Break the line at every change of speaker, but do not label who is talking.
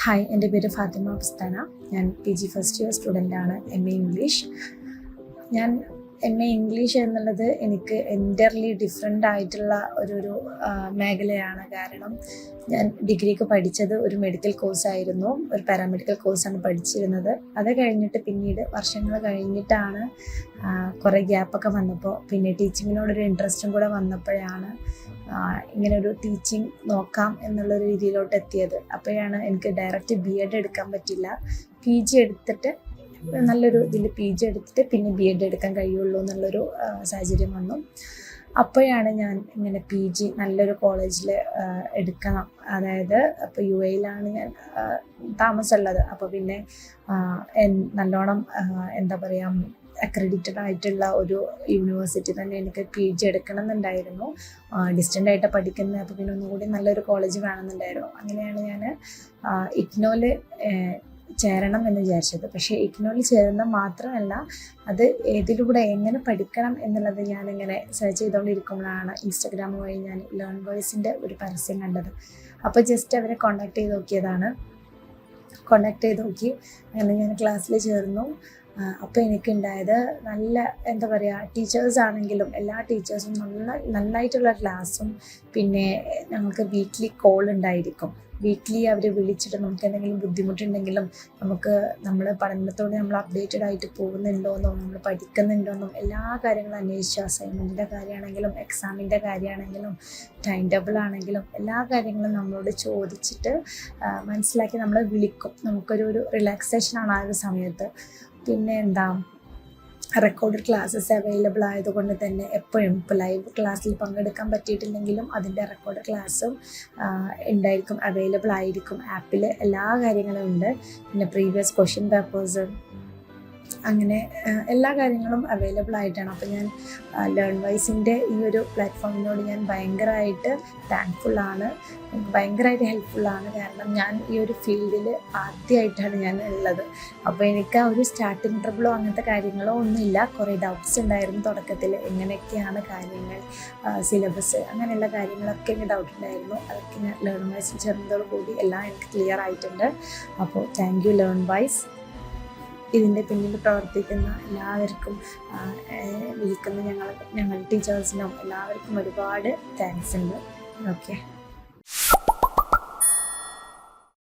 Hi എന്റെ പേര് ഫാത്തിമ പുസ്താന ഞാൻ പി ജി ഫസ്റ്റ് ഇയർ സ്റ്റുഡന്റാണ് എം എ ഇംഗ്ലീഷ് ഞാൻ എം എ ഇംഗ്ലീഷ് എന്നുള്ളത് എനിക്ക് എന്റർലി ഡിഫറെന്റ് ആയിട്ടുള്ള ഒരു ഒരു മേഖലയാണ് കാരണം ഞാൻ ഡിഗ്രിക്ക് പഠിച്ചത് ഒരു മെഡിക്കൽ കോഴ്സായിരുന്നു ഒരു പാരാമെഡിക്കൽ കോഴ്സാണ് പഠിച്ചിരുന്നത്. അത് കഴിഞ്ഞിട്ട് പിന്നീട് വർഷങ്ങൾ കഴിഞ്ഞിട്ടാണ് കുറേ ഗ്യാപ്പൊക്കെ വന്നപ്പോൾ പിന്നെ ടീച്ചിങ്ങിനോടൊരു ഇൻട്രസ്റ്റും കൂടെ വന്നപ്പോഴാണ് ഇങ്ങനെ ഒരു ടീച്ചിങ് നോക്കാം എന്നുള്ളൊരു രീതിയിലോട്ട് എത്തിയത്. അപ്പോഴാണ് എനിക്ക് ഡയറക്റ്റ് ബി എഡ് എടുക്കാൻ പറ്റില്ല. പി ജി എടുത്തിട്ട് നല്ലൊരു ഇതിൽ പി ജി എടുത്തിട്ട് പിന്നെ ബി എഡ് എടുക്കാൻ കഴിയുള്ളൂ എന്നുള്ളൊരു സാഹചര്യം വന്നു. അപ്പോഴാണ് ഞാൻ ഇങ്ങനെ പി ജി നല്ലൊരു കോളേജിൽ എടുക്കണം. അതായത് അപ്പോൾ യു എയിലാണ് ഞാൻ താമസമുള്ളത്. അപ്പോൾ പിന്നെ നല്ലോണം എന്താ പറയുക അക്രഡിറ്റഡ് ആയിട്ടുള്ള ഒരു യൂണിവേഴ്സിറ്റി തന്നെ എനിക്ക് പി ജി എടുക്കണം എന്നുണ്ടായിരുന്നു ഡിസ്റ്റന്റ് ആയിട്ട് പഠിക്കുന്നത്. അപ്പോൾ പിന്നെ ഒന്നുകൂടി നല്ലൊരു കോളേജ് വേണമെന്നുണ്ടായിരുന്നു. അങ്ങനെയാണ് ഞാൻ ഇഗ്നോൽ ചേരണം എന്ന് വിചാരിച്ചത്. പക്ഷേ ഇഗ്നോയിൽ ചേരുന്ന മാത്രമല്ല അത് ഏതിലൂടെ എങ്ങനെ പഠിക്കണം എന്നുള്ളത് ഞാനിങ്ങനെ സെർച്ച് ചെയ്തുകൊണ്ടിരിക്കുമ്പോഴാണ് ഇൻസ്റ്റഗ്രാം വഴി ഞാൻ ലേൺ വോയിസിന്റെ ഒരു പരസ്യം കണ്ടത്. അപ്പോൾ ജസ്റ്റ് അവരെ കോണ്ടാക്ട് ചെയ്ത് നോക്കിയതാണ്. കോണ്ടാക്ട് ചെയ്ത് നോക്കി. അങ്ങനെ ഞാൻ ക്ലാസ്സിൽ ചേർന്നു. അപ്പോൾ എനിക്കുണ്ടായത് നല്ല എന്താ പറയുക ടീച്ചേഴ്സ് ആണെങ്കിലും എല്ലാ ടീച്ചേഴ്സും നല്ല നന്നായിട്ടുള്ള ക്ലാസ്സും പിന്നെ ഞങ്ങൾക്ക് വീക്ക്ലി കോൾ ഉണ്ടായിരിക്കും. വീക്ക്ലി അവർ വിളിച്ചിട്ട് നമുക്ക് എന്തെങ്കിലും ബുദ്ധിമുട്ടുണ്ടെങ്കിലും നമുക്ക് നമ്മൾ പഠനത്തോടെ നമ്മൾ അപ്ഡേറ്റഡ് ആയിട്ട് പോകുന്നുണ്ടോയെന്നും നമ്മൾ പഠിക്കുന്നുണ്ടോയെന്നും എല്ലാ കാര്യങ്ങളും അന്വേഷിച്ചു അസൈൻമെന്റിന്റെ കാര്യമാണെങ്കിലും എക്സാമിന്റെ കാര്യമാണെങ്കിലും ടൈം ടേബിൾ ആണെങ്കിലും എല്ലാ കാര്യങ്ങളും നമ്മളോട് ചോദിച്ചിട്ട് മനസ്സിലാക്കി നമ്മളെ വിളിക്കും. നമുക്കൊരു ഒരു റിലാക്സേഷനാണ് ആ ഒരു സമയത്ത്. പിന്നെ എന്താ റെക്കോർഡഡ് ക്ലാസ്സസ് അവൈലബിൾ ആയതുകൊണ്ട് തന്നെ എപ്പോഴും ഇപ്പോൾ ലൈവ് ക്ലാസ്സിൽ പങ്കെടുക്കാൻ പറ്റിയിട്ടില്ലെങ്കിലും അതിന്റെ റെക്കോർഡ് ക്ലാസ്സും ഉണ്ടായിരിക്കും അവൈലബിൾ ആയിരിക്കും ആപ്പിൽ എല്ലാ കാര്യങ്ങളും ഉണ്ട്. പിന്നെ പ്രീവിയസ് ക്വസ്റ്റ്യൻ പേപ്പേഴ്സ് അങ്ങനെ എല്ലാ കാര്യങ്ങളും അവൈലബിൾ ആയിട്ടാണ്. അപ്പോൾ ഞാൻ ലേൺ വൈസിന്റെ ഈ ഒരു പ്ലാറ്റ്ഫോമിനോട് ഞാൻ ഭയങ്കരമായിട്ട് താങ്ക്ഫുള്ളാണ് ഭയങ്കരമായിട്ട് ഹെൽപ്ഫുള്ളാണ് കാരണം ഞാൻ ഈ ഒരു ഫീൽഡിൽ ആദ്യമായിട്ടാണ് ഞാൻ ഉള്ളത്. അപ്പോൾ എനിക്ക് ആ ഒരു സ്റ്റാർട്ടിങ് ട്രബിളോ അങ്ങനത്തെ കാര്യങ്ങളോ ഒന്നുമില്ല. കുറേ ഡൗട്ട്സ് ഉണ്ടായിരുന്നു തുടക്കത്തിൽ. എങ്ങനെയൊക്കെയാണ് കാര്യങ്ങൾ സിലബസ് അങ്ങനെയുള്ള കാര്യങ്ങളൊക്കെ എനിക്ക് ഡൗട്ട് ഉണ്ടായിരുന്നു. അതൊക്കെ ഞാൻ ലേൺ വൈസിൽ ചേർന്നതോടുകൂടി എല്ലാം എനിക്ക് ക്ലിയർ ആയിട്ടുണ്ട്. അപ്പോൾ താങ്ക് യു ലേൺ വൈസ് ഇതിന്റെ പിന്നിൽ പ്രവർത്തിക്കുന്ന എല്ലാവർക്കും വിളിക്കുന്ന ഞങ്ങൾ ഞങ്ങൾ ടീച്ചേഴ്സിനും എല്ലാവർക്കും ഒരുപാട് താങ്ക്സ് ഉണ്ട്. ഓക്കെ